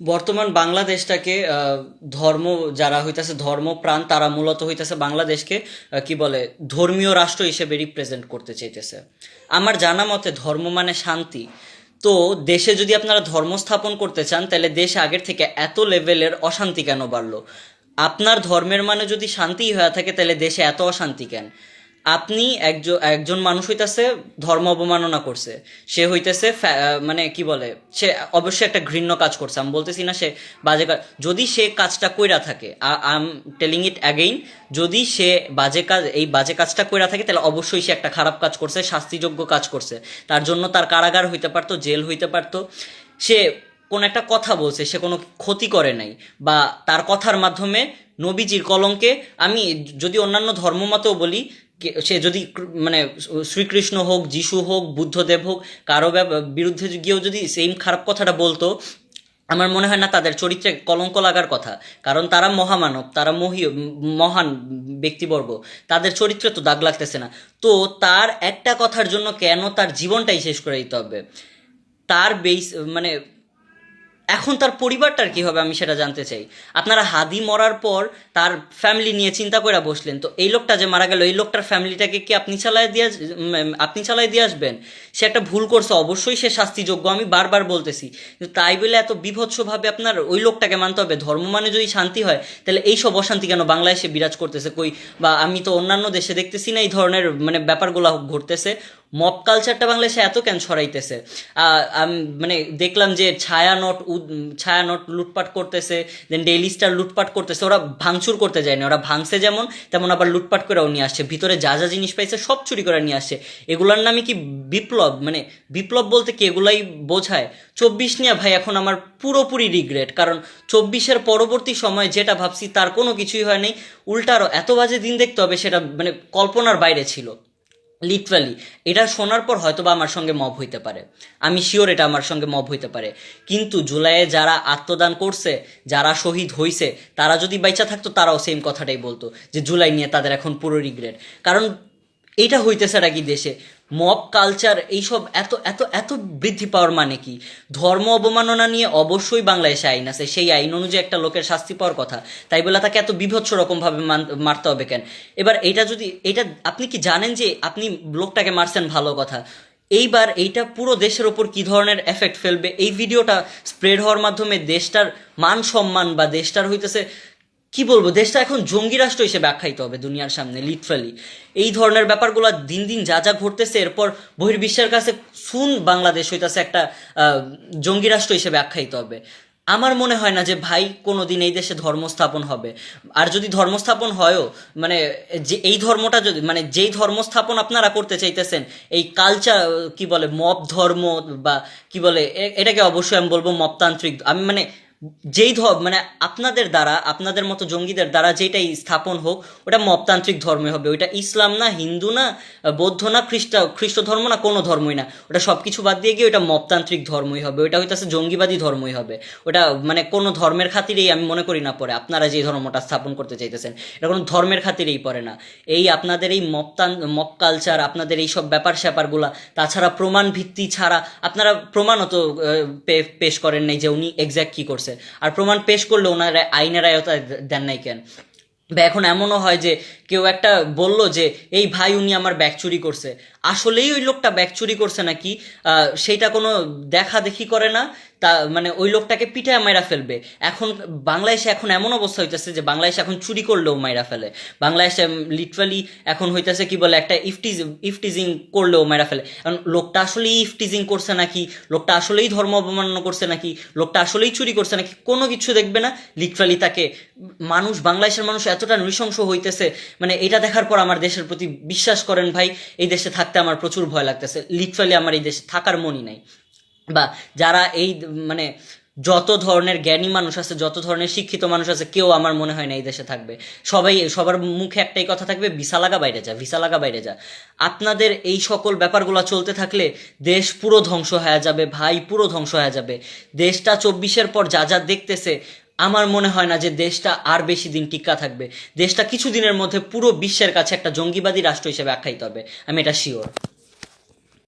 বর্তমান বাংলাদেশটাকে ধর্ম যারা হইতাছে, ধর্মপ্রাণ, তারা মূলত হইতাছে বাংলাদেশকে কি বলে, ধর্মীয় রাষ্ট্র হিসেবে রিপ্রেজেন্ট করতে চাইতেছে। আমার জানা মতে ধর্ম মানে শান্তি। তো দেশে যদি আপনারা ধর্ম স্থাপন করতে চান, তাহলে দেশে আগের থেকে এত লেভেলের অশান্তি কেন বাড়লো? আপনার ধর্মের মানে যদি শান্তিই হয়ে থাকে, তাহলে দেশে এত অশান্তি কেন? আপনি একজন একজন মানুষ হইতাছে, ধর্ম অবমাননা করছে। সে হইতেছে মানে কি বলে, সে অবশ্যই একটা ঘৃণ্য কাজ করছে। আমি বলতেছি না সে বাজে কাজ যদি সে কাজটা কইরা থাকে I am telling it again যদি সে বাজে কাজ এই বাজে কাজটা কইরা থাকে, তাহলে অবশ্যই সে একটা খারাপ কাজ করছে, শাস্তিযোগ্য কাজ করছে। তার জন্য তার কারাগার হইতে পারতো, জেল হইতে পারতো। সে কোনো একটা কথা বলছে, সে কোনো ক্ষতি করে নাই। বা তার কথার মাধ্যমে নবীজির কলঙ্কে আমি যদি অন্যান্য ধর্মমতেও বলি সে যদি মানে শ্রীকৃষ্ণ হোক, যিশু হোক, বুদ্ধদেব হোক, কারও বিরুদ্ধে গিয়েও যদি সেম খারাপ কথাটা বলতো, আমার মনে হয় না তাদের চরিত্রে কলঙ্ক লাগার কথা। কারণ তারা মহামানব, তারা মহি, মহান ব্যক্তিবর্গ। তাদের চরিত্রে তো দাগ লাগতেছে না। তো তার একটা কথার জন্য কেন তার জীবনটাই শেষ করে দিতে হবে? তার বেস মানে এখন তার পরিবারটার কি হবে আমি সেটা জানতে চাই। আপনারা হাদি মরার পর তার ফ্যামিলি নিয়ে চিন্তা করে বসলেন, তো এই লোকটা যে মারা গেল, এই লোকটার ফ্যামিলিটাকে কি আপনি চালায় দিয়ে আপনি চালায় দিয়ে আসবেন? সে একটা ভুল করছে, অবশ্যই সে শাস্তিযোগ্য, আমি বারবার বলতেছি। কিন্তু তাই বলে এত বিভৎসভাবে আপনার ওই লোকটাকে মানতে হবে, ধর্ম মানে যদি শান্তি হয়, তাহলে এই সব অশান্তি কেন বাংলাদেশে বিরাজ করতেছে? কই, বা আমি তো অন্যান্য দেশে দেখতেছি না এই ধরনের মানে ব্যাপারগুলো ঘটতেছে। মব কালচারটা বাংলাদেশে এত কেন ছড়াইতেছে? মানে দেখলাম যে ছায়া নোট ছায়া নোট লুটপাট করতেছে দেন ডেইলি স্টার লুটপাট করতেছে, ওরা ভাঙচুর করতে যায়নি, ওরা ভাঙছে যেমন, তেমন আবার লুটপাট করেও নিয়ে আসছে, ভিতরে যা যা জিনিস পাইছে সব চুরি করে নিয়ে আসছে। এগুলোর নামে কি বিপ্লব? মানে বিপ্লব বলতে কি এগুলাই বোঝায়? চব্বিশ নিয়ে ভাই, এখন আমার পুরোপুরি রিগ্রেট কারণ চব্বিশের পরবর্তী সময় যেটা ভাবছি তার কোনো কিছুই হয়নি উল্টারও এত বাজে দিন দেখতে হবে সেটা মানে কল্পনার বাইরে ছিল। লিটারালি এটা শোনার পর হয়তো বা আমার সঙ্গে মব হইতে পারে। আমি শিওর এটা আমার সঙ্গে মব হইতে পারে। কিন্তু জুলাইয়ে যারা আত্মদান করছে, যারা শহীদ হইছে, তারা যদি বাইচা থাকতো, তারাও সেম কথাটাই বলতো, যে জুলাই নিয়ে তাদের এখন পুরো রিগ্রেট কারণ এইটা হইতেছে নাকি দেশে। মব কালচার এইসব এত এত এত বৃদ্ধি পাওয়ার মানে কি? ধর্ম অবমাননা নিয়ে অবশ্যই বাংলাদেশে আইন আছে। সেই আইন অনুযায়ী একটা লোকের শাস্তি পাওয়ার কথা। তাই বলে তাকে এত বিভৎস রকমভাবে মারতে হবে কেন? এবার এটা যদি এটা আপনি কি জানেন যে আপনি লোকটাকে মারছেন ভালো কথা? এইবার এইটা পুরো দেশের ওপর কি ধরনের এফেক্ট ফেলবে? এই ভিডিওটা স্প্রেড হওয়ার মাধ্যমে দেশটার মান সম্মান বা দেশটার হইতেছে কি বলব, দেশটা এখন জঙ্গি রাষ্ট্র হিসেবে আখ্যায়িত হবে দুনিয়ার সামনে লিটারালি এই ধরনের ব্যাপারগুলো দিন দিন যা যা ঘটতেছে, এরপর বহির্বিশ্বের কাছে সুন বাংলাদেশ হইতাছে একটা জঙ্গি রাষ্ট্র হিসেবে আখ্যায়িত হবে। আমার মনে হয় না যে ভাই কোনো দিন এই দেশে ধর্ম স্থাপন হবে। আর যদি ধর্ম স্থাপন হয়ও মানে যে, এই ধর্মটা যদি মানে যেই ধর্ম স্থাপন আপনারা করতে চাইতেছেন, এই কালচার কি বলে মব ধর্ম বা কি বলে এটাকে অবশ্যই আমি বলব মবতান্ত্রিক আমি মানে যেই ধর মানে আপনাদের দ্বারা, আপনাদের মতো জঙ্গিদের দ্বারা যেটাই স্থাপন হোক, ওটা মপতান্ত্রিক ধর্মে হবে। ওইটা ইসলাম না, হিন্দু না, বৌদ্ধ না, খ্রিস্ট খ্রিস্ট ধর্ম না, কোনো ধর্মই না। ওটা সব কিছু বাদ দিয়ে গিয়ে ওটা মপতান্ত্রিক ধর্মই হবে। ওটা হইতেছে জঙ্গিবাদী ধর্মই হবে। ওটা মানে কোনো ধর্মের খাতিরেই আমি মনে করি না পড়ে। আপনারা যে ধর্মটা স্থাপন করতে চাইতেছেন, এটা কোনো ধর্মের খাতিরেই পড়ে না। এই আপনাদের এই মপতান মপ কালচার আপনাদের এই সব ব্যাপার স্যাপারগুলা, তাছাড়া প্রমাণ ভিত্তি ছাড়া আপনারা প্রমাণও তো পেশ করেন নাই যে উনি এক্স্যাক্ট কী করছে। আর প্রমাণ পেশ করলে ওনারা আইনের আয়তা দেন নাই কেন? বা এখন এমনও হয় যে কেউ একটা বলল যে, এই ভাই উনি আমার ব্যাগ চুরি করছে। আসলেই ওই লোকটা ব্যাগ চুরি করছে নাকি? সেইটা কোনো দেখা দেখি করে না। তা মানে ওই লোকটাকে পিঠায় মাইরা ফেলবে। এখন বাংলাদেশে এখন এমন অবস্থা হইতেছে যে, বাংলাদেশে এখন চুরি করলেও মাইরা ফেলে। বাংলাদেশে লিটারালি এখন হইতেছে কি বলে, একটা ইফটিজ ইফটিজিং করলেও মাইরা ফেলে। কারণ লোকটা আসলেই ইফটিজিং করছে নাকি? লোকটা আসলেই ধর্ম অবমাননা করছে নাকি? লোকটা আসলেই চুরি করছে নাকি? কোনো কিছু দেখবে না। লিটারালি তাকে, মানুষ, বাংলাদেশের মানুষ এতটা নৃশংস হইতেছে। মানে এটা দেখার পর আমার দেশের প্রতি বিশ্বাস করেন ভাই, এই দেশে থাকতে আমার প্রচুর ভয় লাগতেছে। লিটারালি আমার এই দেশে থাকার মনই নাই। বা যারা এই মানে যত ধরনের জ্ঞানী মানুষ আছে, যত ধরনের শিক্ষিত মানুষ আছে, কেউ আমার মনে হয় না এই দেশে থাকবে। সবাই, সবার মুখে একটাই কথা থাকবে, ভিসা লাগা বাইরে যা, ভিসা লাগা বাইরে যা। আপনাদের এই সকল ব্যাপারগুলো চলতে থাকলে দেশ পুরো ধ্বংস হয়ে যাবে, ভাই পুরো ধ্বংস হয়ে যাবে। দেশটা চব্বিশের পর যা যা দেখতেছে আমার মনে হয় না যে দেশটা আর বেশি দিন টিকা থাকবে। দেশটা কিছুদিনের মধ্যে পুরো বিশ্বের কাছে একটা জঙ্গিবাদী রাষ্ট্র হিসেবে আখ্যায়িত হবে। আমি এটা শিওর